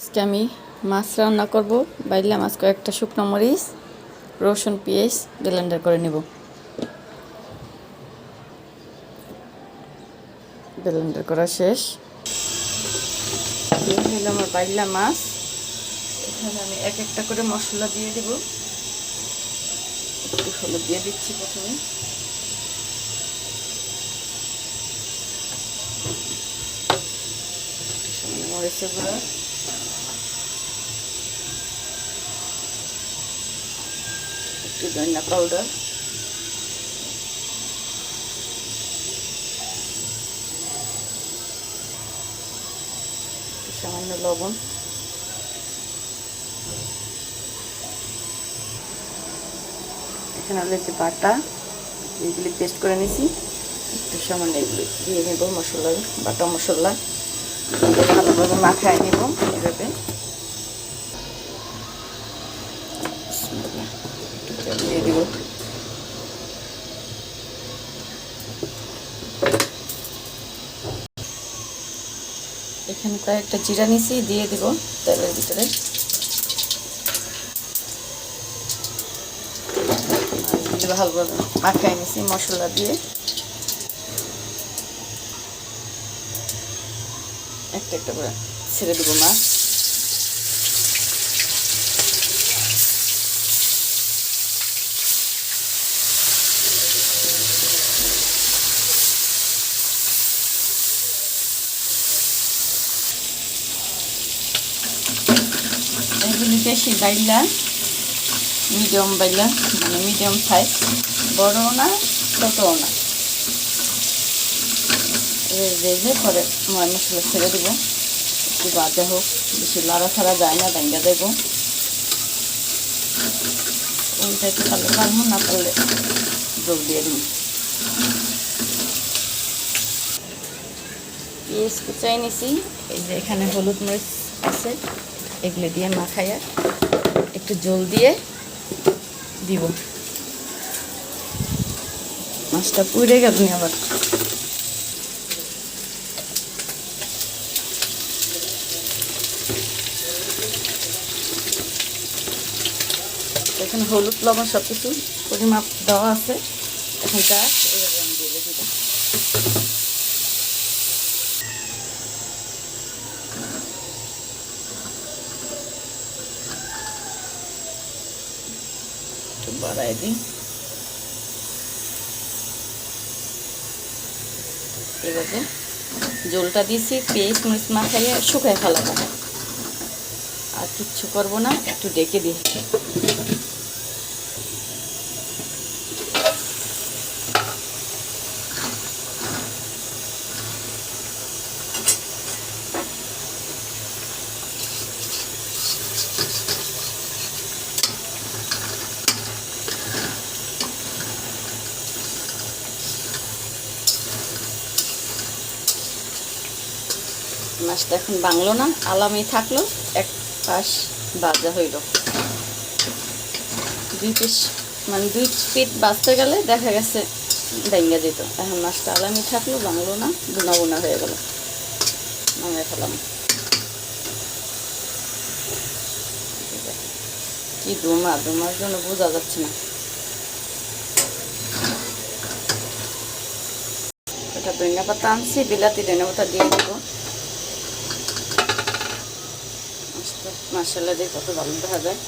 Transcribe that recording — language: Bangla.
আজকে আমি মাছ রান্না করব। বাইলা মাছ কয়েকটা শুকনো মরিচ, রসুন, পেঁয়াজ ব্লেন্ডার করে নেব। ব্লেন্ডার করা শেষ। হলো আমার বাইলা মাছ। এখানে আমি এক একটা করে মশলা দিয়ে দেব। একটু হলুদ দিয়ে দিচ্ছি প্রথমে। মরিচের গুঁড়া। একটু ধনিয়া পাউডার সামান্য লবণ এখানে হচ্ছে বাটা এগুলি পেস্ট করে নিছি। একটু সামান্য এগুলি দিয়ে নেব মশলা বাটা মশলা। ভালোভাবে মাখায় নেব এভাবে। দিয়ে দিব। এখানে কয়েকটা জিরা নিছি দিয়ে দিব তেলের ভিতরে। ভালোভাবে মাখায় নিছি মশলা দিয়ে। একটা একটা করে ছেড়ে দেবো মাছ। এগুলি বেশি বাইলা মিডিয়াম বাইলা মানে মিডিয়াম সাইজ বড়ও না, ছোটও না। রেজে পরে ময় মশলা ছেড়ে দেবো। একটু বাজে হোক, বেশি লাড়া ছাড়া যায় না দাঙ্গা দেবো। ওইটাকে পারলে পারব, না পারলে জল দিয়ে দেবো। পেঁয়াজ কুচাই নিছি। এই যে এখানে হলুদ মরিচ আছে। এগুলো দিয়ে মাখাইয়া একটু জল দিয়ে দিব। মাছটা পুড়ে গেল আবার। এখন হলুদ, লবণ সব কিছু পরিমাপ দেওয়া আছে। এখন যা এইভাবে আমি দিয়ে দিব বাড়াই দিই। এভাবে জলটা দিয়েছি, পেঁয়াজ, মরিচ মাখাইয়ে শুকায় ফেলাবো। আর কিচ্ছু করব না, একটু ডেকে দিই। মাছটা এখন বাংলো না আলামি থাকল, এক পাশ বাজা হইল। দুই পিস মানে দুই পিট বাজতে গেলে দেখা গেছে ভেঙে যেত এখন মাছটা আলামি থাকল বাংলো না গুনা গুনা হয়ে গেল। নামে ফেলাম। কি দোমা, দোমার জন্য বোঝা যাচ্ছে না। এটা ধনিয়া পাতা আনছি, বিলাতি ধনিয়া পাতা দিয়ে দিব। মশলা দিয়ে কত ভালো দেখা যায়।